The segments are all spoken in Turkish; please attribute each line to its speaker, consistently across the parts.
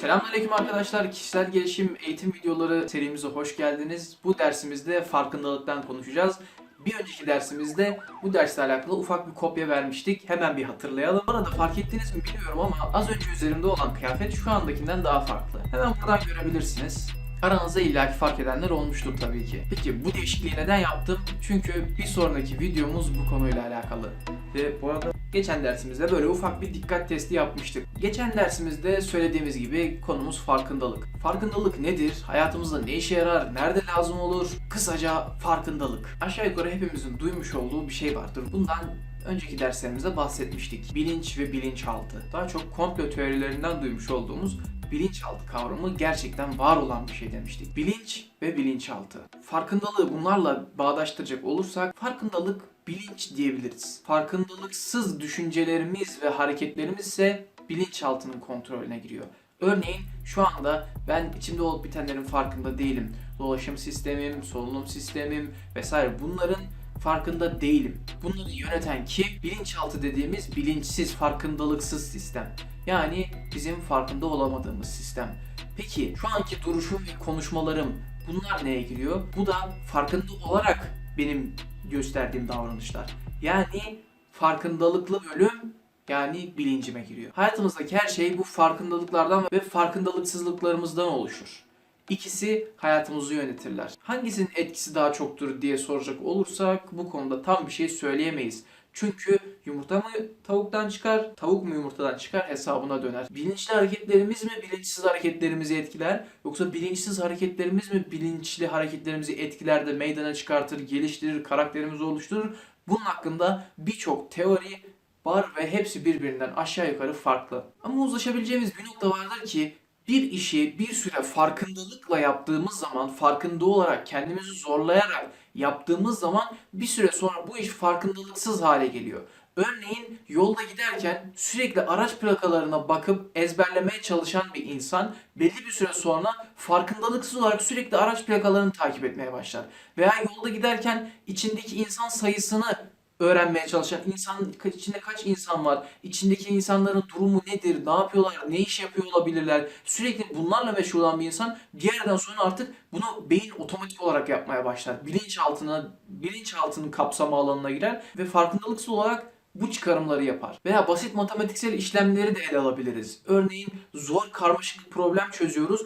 Speaker 1: Selamünaleyküm arkadaşlar. Kişisel gelişim eğitim videoları serimize hoş geldiniz. Bu dersimizde farkındalıktan konuşacağız. Bir önceki dersimizde bu dersle alakalı ufak bir kopya vermiştik. Hemen bir hatırlayalım. Bu arada fark ettiniz mi bilmiyorum ama az önce üzerimde olan kıyafet şu andakinden daha farklı. Hemen buradan görebilirsiniz. Aranızda illaki fark edenler olmuştur tabii ki. Peki bu değişikliği neden yaptım? Çünkü bir sonraki videomuz bu konuyla alakalı. Ve bu arada geçen dersimizde böyle ufak bir dikkat testi yapmıştık. Geçen dersimizde söylediğimiz gibi konumuz farkındalık. Farkındalık nedir? Hayatımızda ne işe yarar? Nerede lazım olur? Kısaca farkındalık. Aşağı yukarı hepimizin duymuş olduğu bir şey vardır. Bundan önceki derslerimizde bahsetmiştik. Bilinç ve bilinçaltı. Daha çok komplo teorilerinden duymuş olduğumuz bilinçaltı kavramı gerçekten var olan bir şey demiştik. Bilinç ve bilinçaltı. Farkındalığı bunlarla bağdaştıracak olursak farkındalık bilinç diyebiliriz. Farkındalıksız düşüncelerimiz ve hareketlerimiz ise bilinçaltının kontrolüne giriyor. Örneğin şu anda ben içimde olup bitenlerin farkında değilim. Dolaşım sistemim, solunum sistemim vesaire bunların farkında değilim. Bunları yöneten kim? Bilinçaltı dediğimiz bilinçsiz, farkındalıksız sistem. Yani bizim farkında olamadığımız sistem. Peki şu anki duruşum ve konuşmalarım bunlar neye giriyor? Bu da farkında olarak benim gösterdiğim davranışlar. Yani farkındalıklı bölüm yani bilincime giriyor. Hayatımızdaki her şey bu farkındalıklardan ve farkındalıksızlıklarımızdan oluşur. İkisi hayatımızı yönetirler. Hangisinin etkisi daha çoktur diye soracak olursak bu konuda tam bir şey söyleyemeyiz. Çünkü yumurta mı tavuktan çıkar, tavuk mu yumurtadan çıkar hesabına döner. Bilinçli hareketlerimiz mi bilinçsiz hareketlerimizi etkiler yoksa bilinçsiz hareketlerimiz mi bilinçli hareketlerimizi etkiler de meydana çıkartır, geliştirir, karakterimizi oluşturur? Bunun hakkında birçok teori var ve hepsi birbirinden aşağı yukarı farklı. Ama uzlaşabileceğimiz bir nokta vardır ki bir işi bir süre farkındalıkla yaptığımız zaman, farkında olarak kendimizi zorlayarak yaptığımız zaman bir süre sonra bu iş farkındalıksız hale geliyor. Örneğin yolda giderken sürekli araç plakalarına bakıp ezberlemeye çalışan bir insan belli bir süre sonra farkındalıksız olarak sürekli araç plakalarını takip etmeye başlar. Veya yolda giderken içindeki insan sayısını öğrenmeye çalışan insan içinde kaç insan var? İçindeki insanların durumu nedir? Ne yapıyorlar? Ne iş yapıyor olabilirler? Sürekli bunlarla meşgul olan bir insan bir yerden sonra artık bunu beyin otomatik olarak yapmaya başlar. Bilinçaltına, bilinçaltının kapsama alanına girer ve farkındalıksız olarak bu çıkarımları yapar. Veya basit matematiksel işlemleri de ele alabiliriz. Örneğin zor karmaşık bir problem çözüyoruz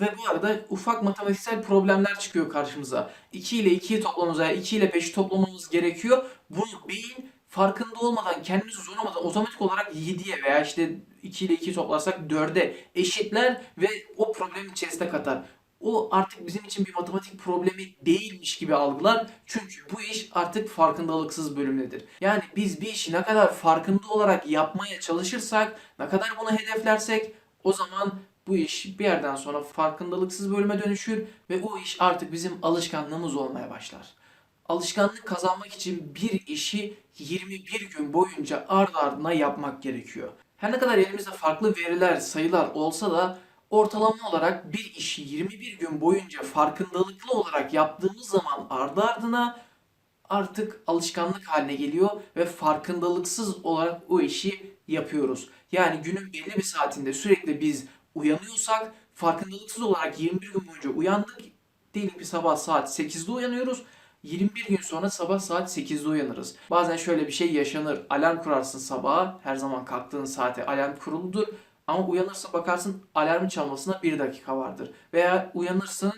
Speaker 1: ve bu arada ufak matematiksel problemler çıkıyor karşımıza. 2 ile 2'yi toplamamız veya 2 ile 5'i toplamamız gerekiyor. Bunu beyin farkında olmadan, kendimizi zorlamadan otomatik olarak 7'ye veya işte 2 ile 2'yi toplarsak 4'e eşitler ve o problemin içerisine katar o artık bizim için bir matematik problemi değilmiş gibi algılar. Çünkü bu iş artık farkındalıksız bölümdedir. Yani biz bir işi ne kadar farkında olarak yapmaya çalışırsak, ne kadar bunu hedeflersek o zaman bu iş bir yerden sonra farkındalıksız bölüme dönüşür ve o iş artık bizim alışkanlığımız olmaya başlar. Alışkanlık kazanmak için bir işi 21 gün boyunca ard ardına yapmak gerekiyor. Her ne kadar elimizde farklı veriler, sayılar olsa da ortalama olarak bir işi 21 gün boyunca farkındalıklı olarak yaptığımız zaman ardı ardına artık alışkanlık haline geliyor ve farkındalıksız olarak o işi yapıyoruz. Yani günün belli bir saatinde sürekli biz uyanıyorsak farkındalıksız olarak 21 gün boyunca uyandık. Diyelim ki sabah saat 8'de uyanıyoruz. 21 gün sonra sabah saat 8'de uyanırız. Bazen şöyle bir şey yaşanır. Alarm kurarsın sabaha. Her zaman kalktığın saate alarm kuruludur. Ama uyanırsın bakarsın alarmın çalmasına bir dakika vardır. Veya uyanırsın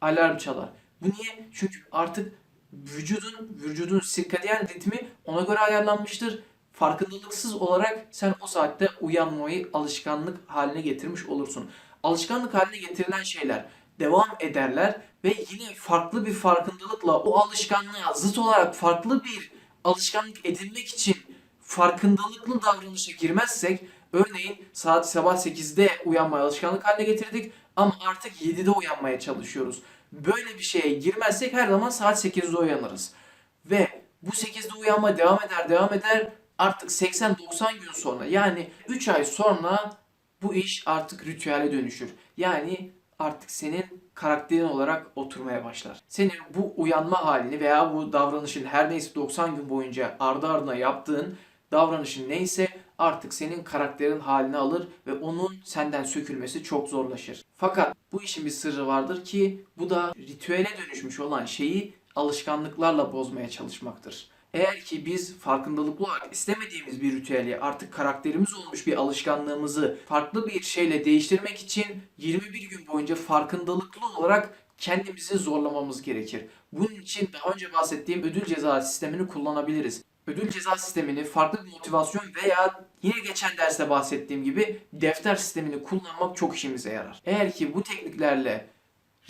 Speaker 1: alarm çalar. Bu niye? Çünkü artık vücudun vücudun sirkadiyen ritmi ona göre ayarlanmıştır. Farkındalıksız olarak sen o saatte uyanmayı alışkanlık haline getirmiş olursun. Alışkanlık haline getirilen şeyler devam ederler ve yine farklı bir farkındalıkla o alışkanlığa zıt olarak farklı bir alışkanlık edinmek için farkındalıklı davranışa girmezsek Örneğin saat sabah 8'de uyanmaya alışkanlık haline getirdik ama artık 7'de uyanmaya çalışıyoruz. Böyle bir şeye girmezsek her zaman saat 8'de uyanırız. Ve bu 8'de uyanma devam eder devam eder artık 80-90 gün sonra yani 3 ay sonra bu iş artık ritüele dönüşür. Yani artık senin karakterin olarak oturmaya başlar. Senin bu uyanma halini veya bu davranışın her neyse 90 gün boyunca ardı ardına yaptığın davranışın neyse artık senin karakterin halini alır ve onun senden sökülmesi çok zorlaşır. Fakat bu işin bir sırrı vardır ki bu da ritüele dönüşmüş olan şeyi alışkanlıklarla bozmaya çalışmaktır. Eğer ki biz farkındalıklı olarak istemediğimiz bir ritüeli artık karakterimiz olmuş bir alışkanlığımızı farklı bir şeyle değiştirmek için 21 gün boyunca farkındalıklı olarak kendimizi zorlamamız gerekir. Bunun için daha önce bahsettiğim ödül ceza sistemini kullanabiliriz. Ödül ceza sistemini farklı bir motivasyon veya yine geçen derste bahsettiğim gibi defter sistemini kullanmak çok işimize yarar. Eğer ki bu tekniklerle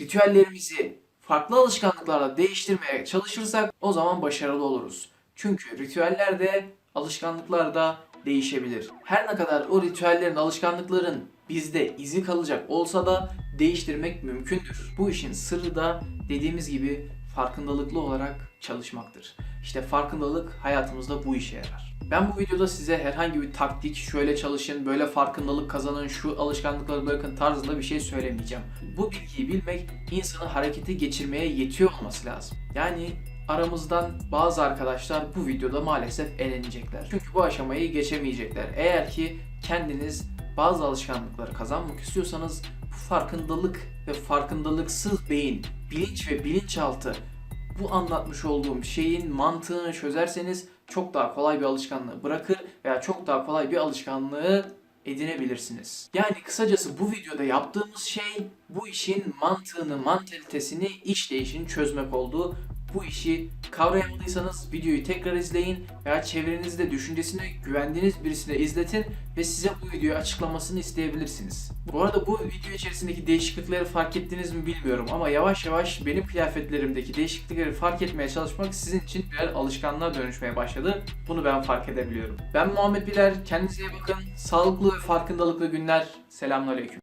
Speaker 1: ritüellerimizi farklı alışkanlıklarla değiştirmeye çalışırsak o zaman başarılı oluruz. Çünkü ritüeller de alışkanlıklar da değişebilir. Her ne kadar o ritüellerin, alışkanlıkların bizde izi kalacak olsa da değiştirmek mümkündür. Bu işin sırrı da dediğimiz gibi farkındalıklı olarak çalışmaktır. İşte farkındalık hayatımızda bu işe yarar. Ben bu videoda size herhangi bir taktik, şöyle çalışın, böyle farkındalık kazanın, şu alışkanlıkları bırakın tarzında bir şey söylemeyeceğim. Bu bilgiyi bilmek insanı harekete geçirmeye yetiyor olması lazım. Yani aramızdan bazı arkadaşlar bu videoda maalesef elenecekler. Çünkü bu aşamayı geçemeyecekler. Eğer ki kendiniz bazı alışkanlıkları kazanmak istiyorsanız bu farkındalık ve farkındalıksız beyin, bilinç ve bilinçaltı bu anlatmış olduğum şeyin mantığını çözerseniz çok daha kolay bir alışkanlığı bırakır veya çok daha kolay bir alışkanlığı edinebilirsiniz. Yani kısacası bu videoda yaptığımız şey bu işin mantığını, mantalitesini, işleyişini çözmek oldu. Bu işi kavrayamadıysanız videoyu tekrar izleyin veya çevrenizde düşüncesine güvendiğiniz birisine izletin ve size bu videoyu açıklamasını isteyebilirsiniz. Bu arada bu video içerisindeki değişiklikleri fark ettiniz mi bilmiyorum ama yavaş yavaş benim kıyafetlerimdeki değişiklikleri fark etmeye çalışmak sizin için birer alışkanlığa dönüşmeye başladı. Bunu ben fark edebiliyorum. Ben Muhammed Biler, kendinize iyi bakın. Sağlıklı ve farkındalıklı günler. Selamünaleyküm.